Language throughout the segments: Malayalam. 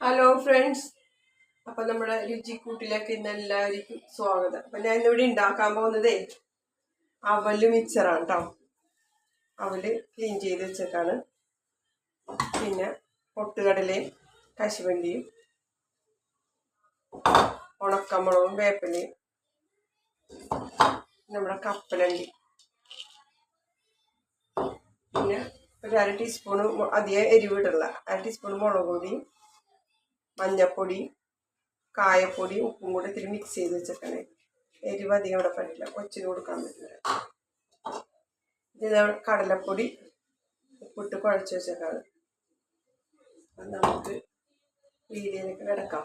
ഹലോ ഫ്രണ്ട്സ് അപ്പൊ നമ്മുടെ രുചിക്കൂട്ടിലേക്ക് ഇന്ന് എല്ലാവർക്കും സ്വാഗതം. അപ്പൊ ഞാൻ ഇന്നിവിടെ ഉണ്ടാക്കാൻ പോകുന്നതേ അവൽ മിക്സറാണ് കേട്ടോ അവൽ ക്ലീൻ ചെയ്ത് വെച്ചേക്കാണ്. പിന്നെ പൊട്ടുകടലയും കശുവണ്ടിയും ഉണക്കമുളകും വേപ്പലയും നമ്മുടെ കപ്പലണ്ടി. പിന്നെ ഒരു അര ടീസ്പൂണ് അധികം എരിവിട്ടുള്ള അര ടീസ്പൂൺ മുളക് പൊടിയും മഞ്ഞപ്പൊടി കായപ്പൊടി ഉപ്പും കൂടെ ഇത്തിരി മിക്സ് ചെയ്ത് വെച്ചേക്കണേ എരിവ് അധികം ഇവിടെ പറ്റില്ല. കൊച്ചിന് കൊടുക്കാൻ പറ്റില്ല. ഇത് കടലപ്പൊടി. ഉപ്പിട്ട് കുഴച്ച് വെച്ചേക്കാണ്. നമുക്ക് വീതിയിലേക്ക് കിടക്കാം.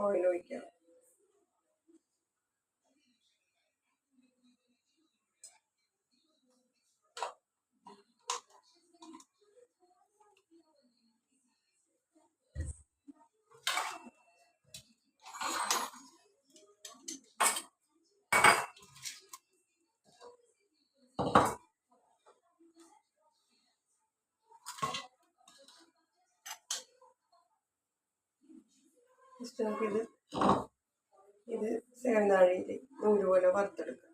ഓയിൽ ഒഴിക്കാം ജസ്റ്റ് ഇത് സേവനാഴിയിൽ നൂൽ പോലെ വറുത്തെടുക്കാം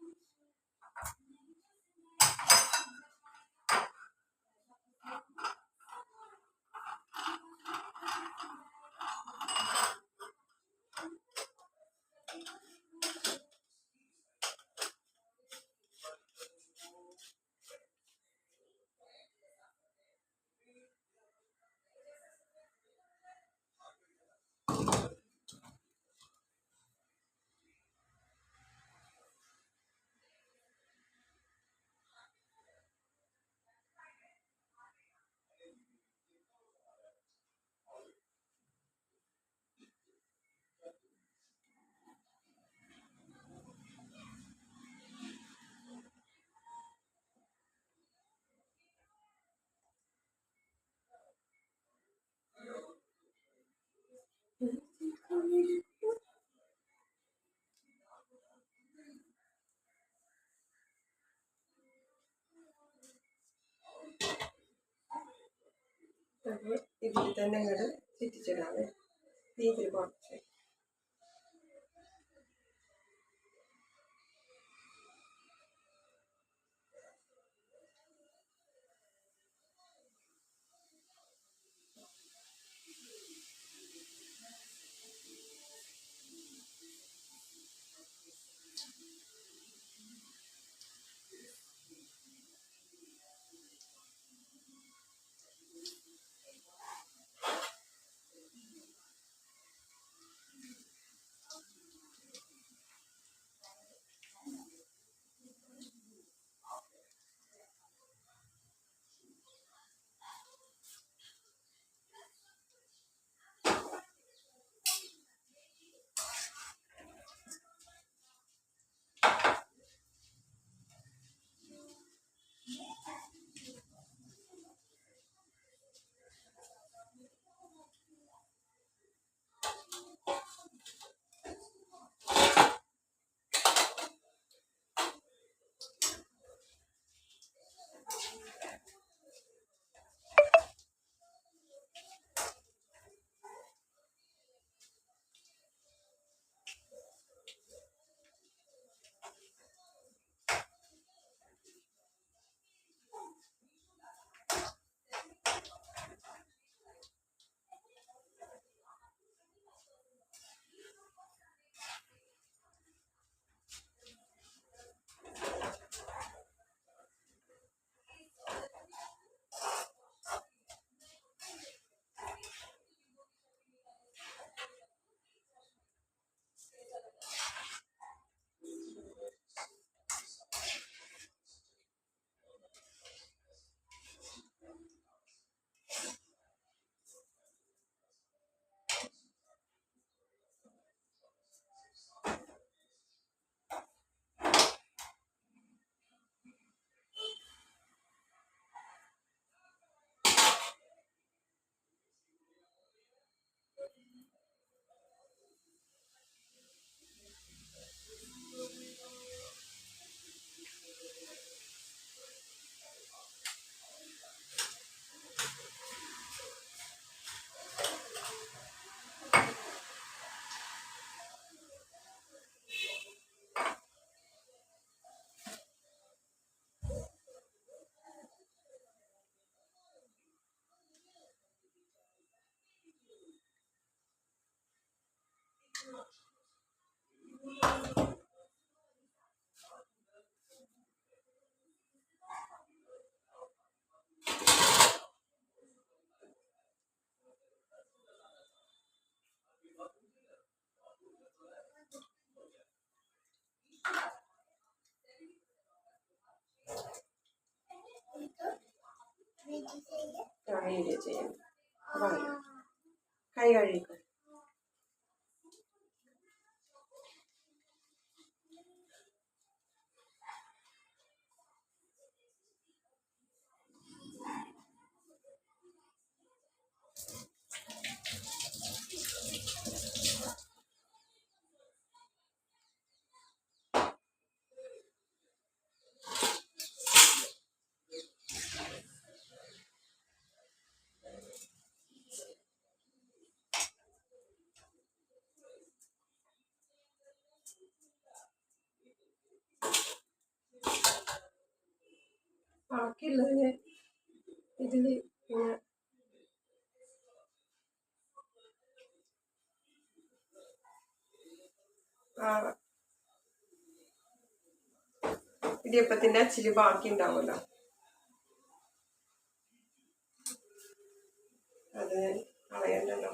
ഇതിൽ തന്നെ അങ്ങോട്ട് ചുറ്റിച്ചിടാവേ തീത്തിൽ കുറച്ച് ആ വീഡിയോ ചെയ്യാം വാ. കൈ ബാക്കിയുള്ളതിന് ആ ഇടിയപ്പത്തിന്റെ അച്ചിൽ ബാക്കി ഉണ്ടാവുമല്ലോ. അത് കളയണ്ടല്ലോ.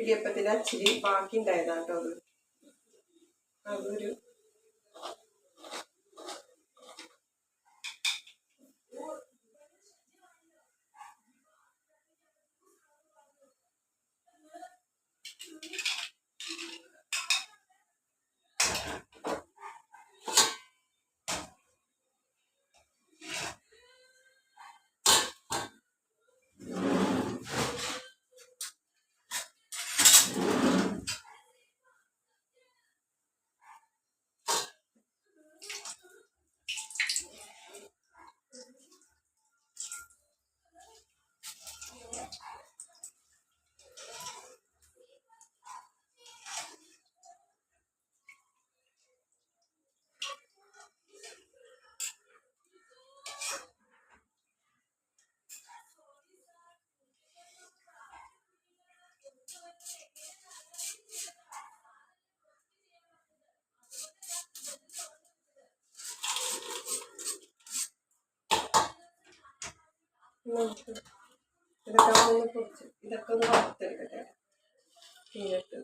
ഇടിയപ്പത്തിന്റെ അച്ചിരി ബാക്കി ഉണ്ടായതാട്ടോ അത്. അതൊരു ഇതൊക്കെ ഒന്ന് കുറച്ച് ഇതൊക്കെ ഒന്ന് വറുത്തെടുക്കട്ടെ. തീരട്ട്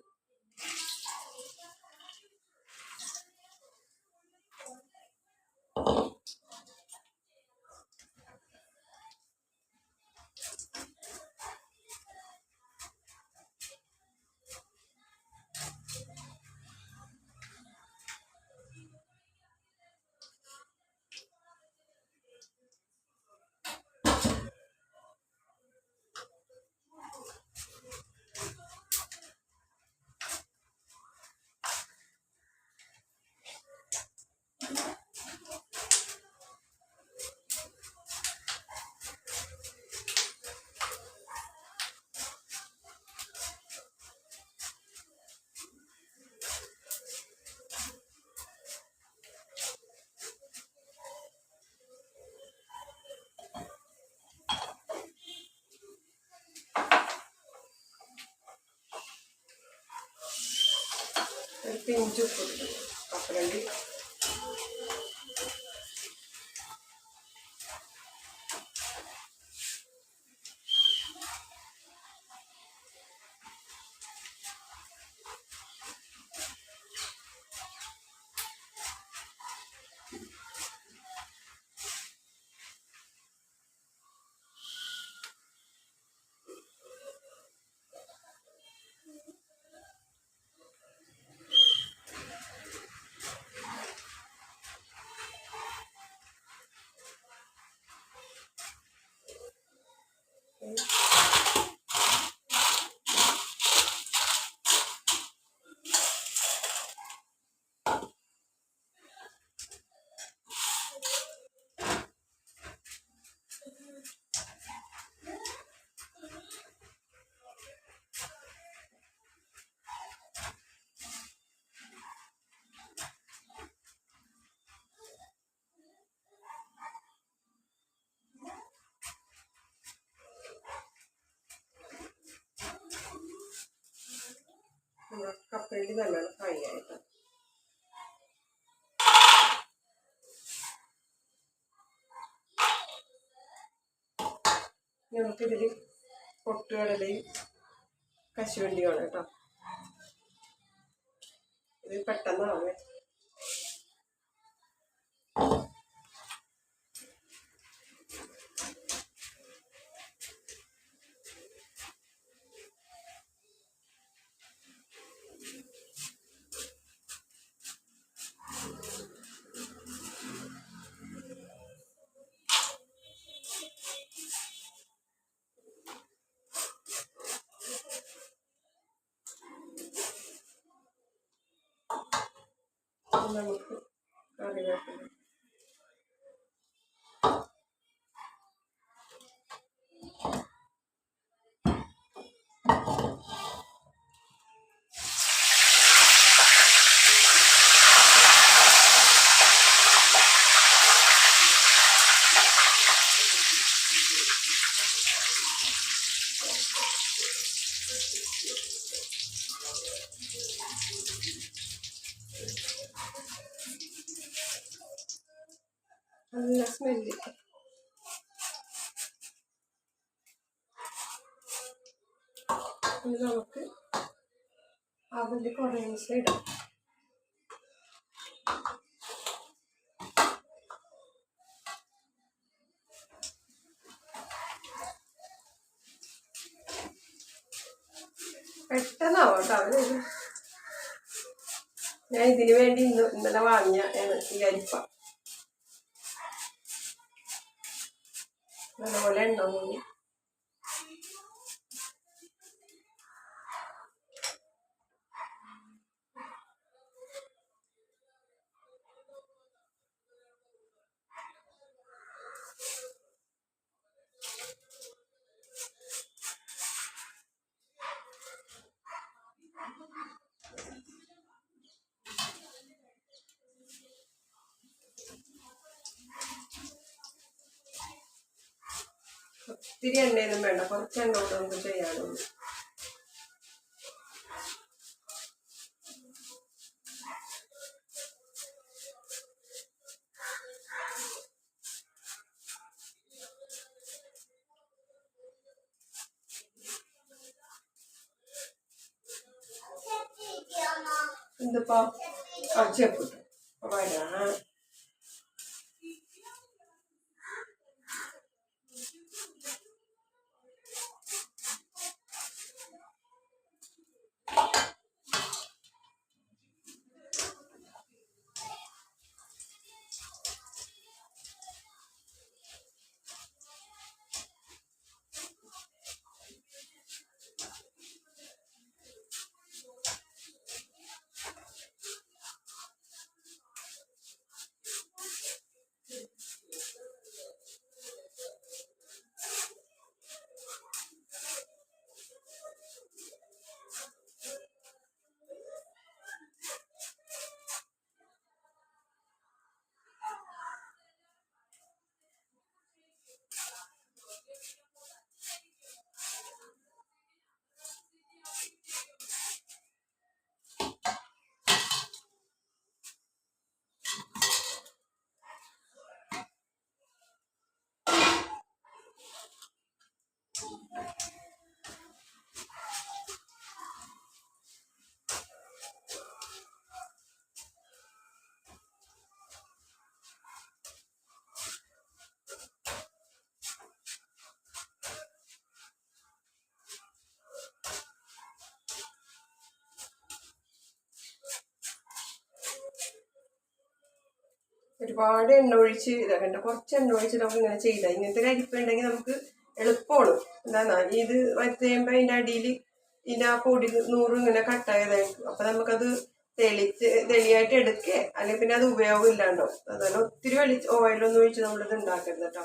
ഒരു പിഞ്ച് ഉപ്പ് നല്ലോണം ഫ്രൈ ആയിട്ട്. നമുക്കിതിൽ പൊട്ടുകടലയും കശുവണ്ടിയാണ് കേട്ടോ. ഇത് പെട്ടെന്നാണ്. കറിവേപ്പില നല്ല ഇനി നമുക്ക് അവൽ കുറേ ദിവസം ഇടാം. പെട്ടെന്നാവും കേട്ടോ അവർ ഞാൻ ഇതിനു വേണ്ടി ഇന്ന് ഇന്നലെ വാങ്ങിയ ഈ അരിപ്പ നല്ലപോലെ എണ്ണ മൂടി. ഒത്തിരി എണ്ണയൊന്നും വേണ്ട. കുറച്ച് എണ്ണ കൊണ്ട് നമുക്ക് ചെയ്യാനുള്ളൂ. എന്തിപ്പോ? ആ ചെപ്പിട്ടു വരാ. ഒരുപാട് എണ്ണ ഒഴിച്ച് ഇതാക്കണ്ട കുറച്ച് എണ്ണ ഒഴിച്ച് നമുക്ക് ഇങ്ങനെ ചെയ്താൽ ഇങ്ങനത്തെ ഒരു അരിപ്പ് ഉണ്ടെങ്കിൽ നമുക്ക് എളുപ്പമാണ്. എന്താന്നാ ഇത് വരച്ച് കഴിയുമ്പോൾ അതിന്റെ അടിയിൽ ഇതിന്റെ ആ പൊടി നൂറ് ഇങ്ങനെ കട്ടായതായിരിക്കും അപ്പം നമുക്കത് തെളിച്ച് തെളിയായിട്ട് എടുക്കേ. അല്ലെങ്കിൽ പിന്നെ അത് ഉപയോഗം ഇല്ലാണ്ടോ അതുപോലെ ഒത്തിരി വെളി ഓയിലൊന്നും ഒഴിച്ച് നമ്മളിത് ഉണ്ടാക്കരുത് കേട്ടോ.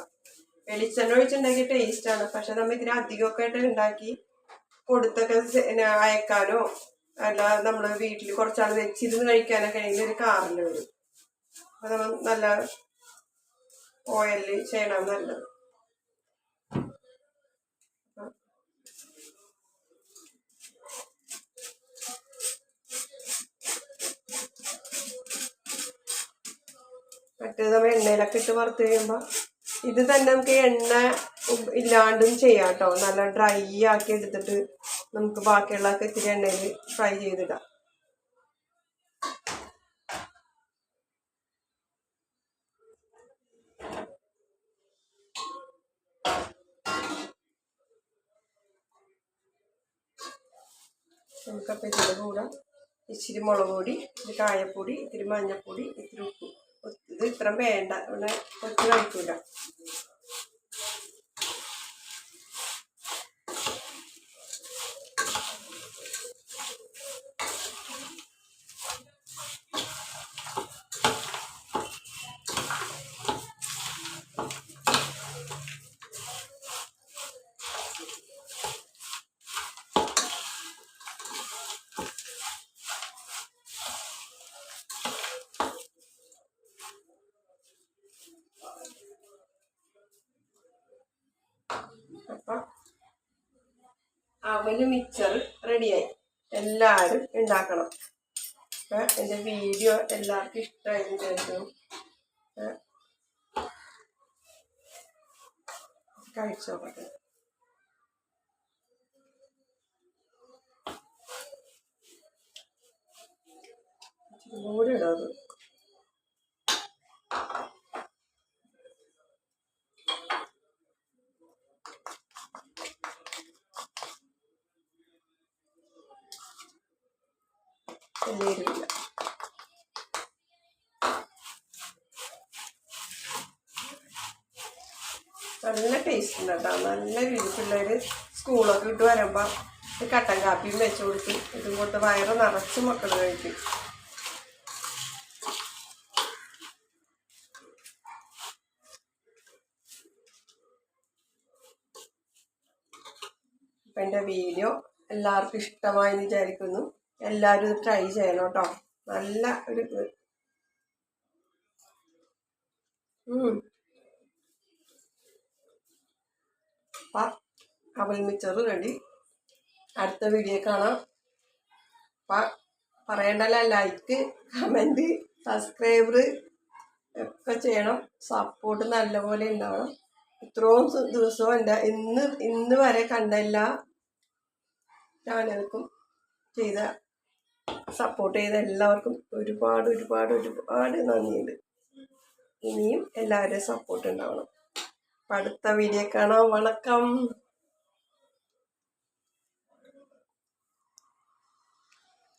വെളിച്ചെണ്ണ ഒഴിച്ചുണ്ടാക്കിയ ടേസ്റ്റാണ് പക്ഷെ നമ്മൾ ഇതിന് അധികമൊക്കെ ആയിട്ട് ഉണ്ടാക്കി കൊടുത്തൊക്കെ അയക്കാനോ അല്ല നമ്മൾ വീട്ടിൽ കുറച്ചാൾ വെച്ചിരുന്ന് കഴിക്കാനൊക്കെ ആണെങ്കിൽ ഒരു കാറിൽ വരും. നമ്മൾ നല്ല ഓയിൽ ചെയ്യണം നല്ലത്. മറ്റേത് നമ്മൾ എണ്ണയിലൊക്കെ ഇട്ട് വറുത്ത് കഴിയുമ്പോൾ ഇത് തന്നെ നമുക്ക് എണ്ണ ഇല്ലാണ്ടും ചെയ്യാം കേട്ടോ. നല്ല ഡ്രൈ ആക്കി എടുത്തിട്ട് നമുക്ക് ബാക്കിയുള്ളതൊക്കെ ഇത്തിരി എണ്ണയിൽ ഫ്രൈ ചെയ്തിടാം നമുക്കപ്പോൾ ഇതിന്റെ കൂടെ ഇച്ചിരി മുളക് പൊടി ഇത്തിരി കായപ്പൊടി ഇത്തിരി മഞ്ഞൾപ്പൊടി ഇത്തിരി ഉപ്പ്. ഇത് ഇത്രയും വേണ്ട. ഇവിടെ കൊച്ചു കഴിക്കൂല അപ്പം അവൽ മിക്സർ റെഡിയായി. എല്ലാവരും ഉണ്ടാക്കണം. എന്റെ വീഡിയോ എല്ലാവർക്കും ഇഷ്ടമായി വിചാരിക്കുന്നു കഴിച്ചു നോക്കട്ടെ കൂടി വലിയ നല്ല ടേസ്റ്റ് ഉണ്ട് കേട്ടോ. നല്ല രുചി പിള്ളേർ സ്കൂളൊക്കെ ഇട്ട് വരുമ്പോൾ കട്ടൻ കാപ്പിയും വെച്ച് കൊടുക്കും ഇതും കൊടുത്ത് വയറ് നിറച്ച് മക്കൾ കഴിക്കും. അപ്പം എന്റെ വീഡിയോ എല്ലാവർക്കും ഇഷ്ടമായി വിചാരിക്കുന്നു. എല്ലാവരും ഇത് ട്രൈ ചെയ്യണം കേട്ടോ നല്ല ഒരു. അപ്പം അവൽ മിച്ചർ റെഡി അടുത്ത വീഡിയോ കാണാം. അപ്പം പറയേണ്ടല്ല ലൈക്ക് കമന്റ് സബ്സ്ക്രൈബർ ഒക്കെ ചെയ്യണം. സപ്പോർട്ട് നല്ലപോലെ ഉണ്ടാവണം. ഇത്രയും ദിവസവും എന്റെ ഇന്ന് ഇന്ന് വരെ കണ്ട എല്ലാ ചാനൽക്കും ചെയ്ത സപ്പോർട്ട് ചെയ്ത എല്ലാവർക്കും ഒരുപാട് ഒരുപാട് ഒരുപാട് നന്ദിയുണ്ട്. ഇനിയും എല്ലാവരുടെയും സപ്പോർട്ട് ഉണ്ടാവണം. അടുത്ത വീഡിയോ കാണാം. വണക്കം.